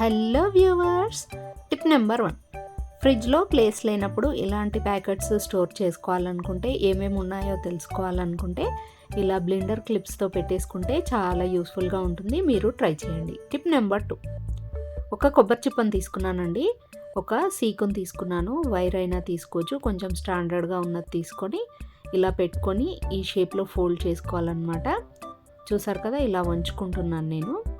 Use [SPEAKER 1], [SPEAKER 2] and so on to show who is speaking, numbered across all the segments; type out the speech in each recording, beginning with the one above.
[SPEAKER 1] Hello viewers tip number one. ఫ్రిడ్జ్లో place లేనప్పుడు ఇలాంటి ప్యాకెట్స్ స్టోర్ చేసుకోవాలనుకుంటే ఏమేమి ఉన్నాయో తెలుసుకోవాలనుకుంటే ఇలా బ్లెండర్ క్లిప్స్తో పెట్టేసుకుంటే చాలా యూస్ఫుల్గా ఉంటుంది. మీరు ట్రై చేయండి. Tip number two. ఒక కొబ్బరి చిప్పని తీసుకున్నానండి. ఒక సీకుని తీసుకున్నాను. వైర్ అయినా తీసుకోవచ్చు. కొంచెం స్టాండర్డ్గా ఉన్నది తీసుకొని ఇలా పెట్టుకొని ఈ షేప్లో ఫోల్డ్ చేసుకోవాలన్నమాట. చూసారు కదా ఇలా వంచుకుంటున్నాను నేను.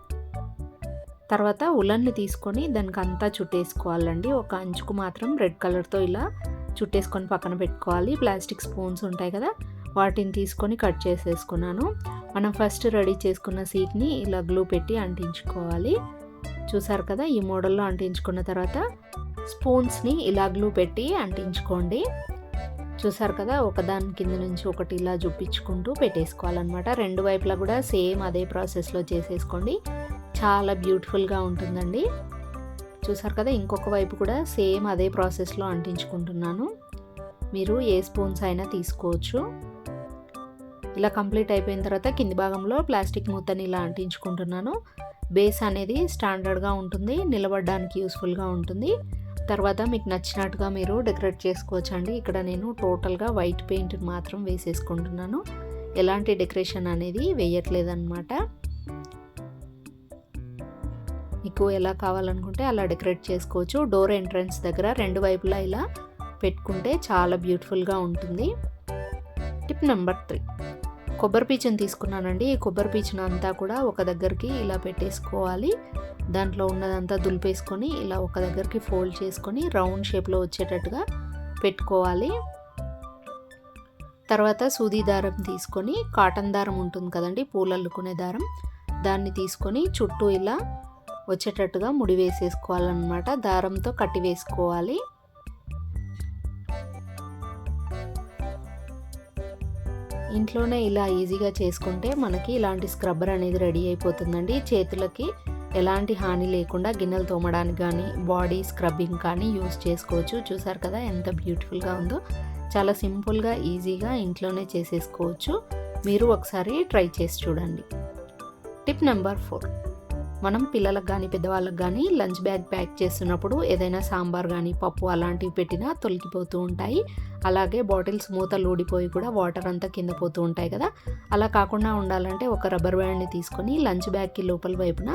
[SPEAKER 1] తర్వాత ఉలన్ని తీసుకొని దానికి అంతా చుట్టేసుకోవాలండి. ఒక అంచుకు మాత్రం రెడ్ కలర్తో ఇలా చుట్టేసుకొని పక్కన పెట్టుకోవాలి. ప్లాస్టిక్ స్పూన్స్ ఉంటాయి కదా వాటిని తీసుకొని కట్ చేసేసుకున్నాను. మనం ఫస్ట్ రెడీ చేసుకున్న సీట్ని ఇలా గ్లూ పెట్టి అంటించుకోవాలి. చూసారు కదా ఈ మోడల్లో అంటించుకున్న తర్వాత స్పూన్స్ని ఇలా గ్లూ పెట్టి అంటించుకోండి. చూసారు కదా ఒకదాని కింద నుంచి ఒకటి ఇలా చూపించుకుంటూ పెట్టేసుకోవాలన్నమాట. రెండు వైపులా కూడా సేమ్ అదే ప్రాసెస్లో చేసేసుకోండి. చాలా బ్యూటిఫుల్గా ఉంటుందండి. చూసారు కదా ఇంకొక వైపు కూడా సేమ్ అదే ప్రాసెస్లో అంటించుకుంటున్నాను. మీరు ఏ స్పూన్స్ అయినా తీసుకోవచ్చు. ఇలా కంప్లీట్ అయిపోయిన తర్వాత కింది భాగంలో ప్లాస్టిక్ మూతని ఇలా అంటించుకుంటున్నాను. బేస్ అనేది స్టాండర్డ్గా ఉంటుంది నిలబడడానికి యూస్ఫుల్గా ఉంటుంది. తర్వాత మీకు నచ్చినట్టుగా మీరు డెకరేట్ చేసుకోవచ్చు అండి ఇక్కడ నేను టోటల్గా వైట్ పెయింట్ మాత్రం వేసేసుకుంటున్నాను. ఎలాంటి డెకరేషన్ అనేది వేయట్లేదన్నమాట. మీకు ఎలా కావాలనుకుంటే అలా డెకరేట్ చేసుకోవచ్చు. డోర్ ఎంట్రన్స్ దగ్గర రెండు వైపులా ఇలా పెట్టుకుంటే చాలా బ్యూటిఫుల్గా ఉంటుంది. Tip number three. కొబ్బరి పీచుని తీసుకున్నానండి. ఈ కొబ్బరి పీచును అంతా కూడా ఒక దగ్గరికి ఇలా పెట్టేసుకోవాలి. దాంట్లో ఉన్నదంతా దులిపేసుకొని ఇలా ఒక దగ్గరికి ఫోల్డ్ చేసుకొని రౌండ్ షేప్లో వచ్చేటట్టుగా పెట్టుకోవాలి. తర్వాత సూది దారం తీసుకొని కాటన్ దారం ఉంటుంది కదండి పూలు అల్లుకునే దారం. దాన్ని తీసుకొని చుట్టూ ఇలా వచ్చేటట్టుగా ముడి వేసేసుకోవాలన్నమాట. దారంతో కట్టి వేసుకోవాలి. ఇంట్లోనే ఇలా ఈజీగా చేసుకుంటే మనకి ఇలాంటి స్క్రబ్బర్ అనేది రెడీ అయిపోతుందండి. చేతులకి ఎలాంటి హాని లేకుండా గిన్నెలు తోమడానికి కానీ బాడీ స్క్రబ్బింగ్ కానీ యూస్ చేసుకోవచ్చు. చూసారు కదా ఎంత బ్యూటిఫుల్గా ఉందో. చాలా సింపుల్గా ఈజీగా ఇంట్లోనే చేసేసుకోవచ్చు. మీరు ఒకసారి ట్రై చేసి చూడండి. Tip number four. మనం పిల్లలకు కానీ పెద్దవాళ్ళకి కానీ లంచ్ బ్యాగ్ ప్యాక్ చేస్తున్నప్పుడు ఏదైనా సాంబార్ కానీ పప్పు అలాంటివి పెట్టినా తొలగిపోతూ ఉంటాయి. అలాగే బాటిల్స్ మూతలు ఊడిపోయి కూడా వాటర్ అంతా కింద పోతూ ఉంటాయి కదా. అలా కాకుండా ఉండాలంటే ఒక రబ్బర్ బ్యాండ్ని తీసుకొని లంచ్ బ్యాగ్కి లోపల వైపున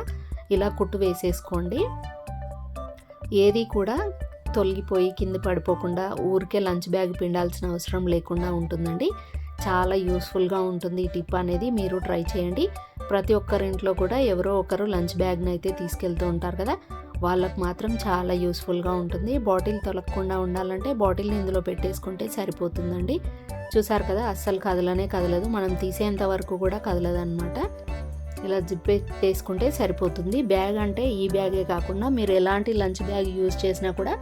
[SPEAKER 1] ఇలా కుట్టు వేసేసుకోండి. ఏది కూడా తొలగిపోయి కింద పడిపోకుండా ఊరికే లంచ్ బ్యాగ్ పిండాల్సిన అవసరం లేకుండా ఉంటుందండి. చాలా యూస్ఫుల్గా ఉంటుంది ఈ టిప్ అనేది. మీరు ట్రై చేయండి. ప్రతి ఒక్కరింట్లో కూడా ఎవరో ఒకరు లంచ్ బ్యాగ్ని అయితే తీసుకెళ్తూ ఉంటారు కదా. వాళ్ళకు మాత్రం చాలా యూస్ఫుల్గా ఉంటుంది. బాటిల్ తొలగకుండా ఉండాలంటే బాటిల్ని ఇందులో పెట్టేసుకుంటే సరిపోతుందండి. చూసారు కదా అస్సలు కదలనే కదలదు. మనం తీసేంత వరకు కూడా కదలదన్నమాట. ఇలా జిప్ పెట్టేసుకుంటే సరిపోతుంది. బ్యాగ్ అంటే ఈ బ్యాగే కాకుండా మీరు ఎలాంటి లంచ్ బ్యాగ్ యూజ్ చేసినా కూడా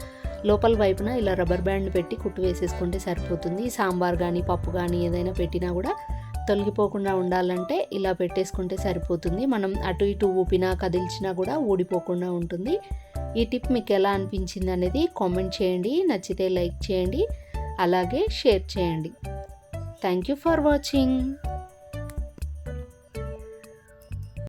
[SPEAKER 1] లోపల వైపున ఇలా రబ్బర్ బ్యాండ్ పెట్టి కుట్టు వేసేసుకుంటే సరిపోతుంది. సాంబార్ కానీ పప్పు కానీ ఏదైనా పెట్టినా కూడా తొలగిపోకుండా ఉండాలంటే ఇలా పెట్టేసుకుంటే సరిపోతుంది. మనం అటు ఇటు ఊపినా కదిల్చినా కూడా ఊడిపోకుండా ఉంటుంది. ఈ టిప్ మీకు ఎలా అనిపించింది అనేది కామెంట్ చేయండి. నచ్చితే లైక్ చేయండి. అలాగే షేర్ చేయండి. Thank you for watching.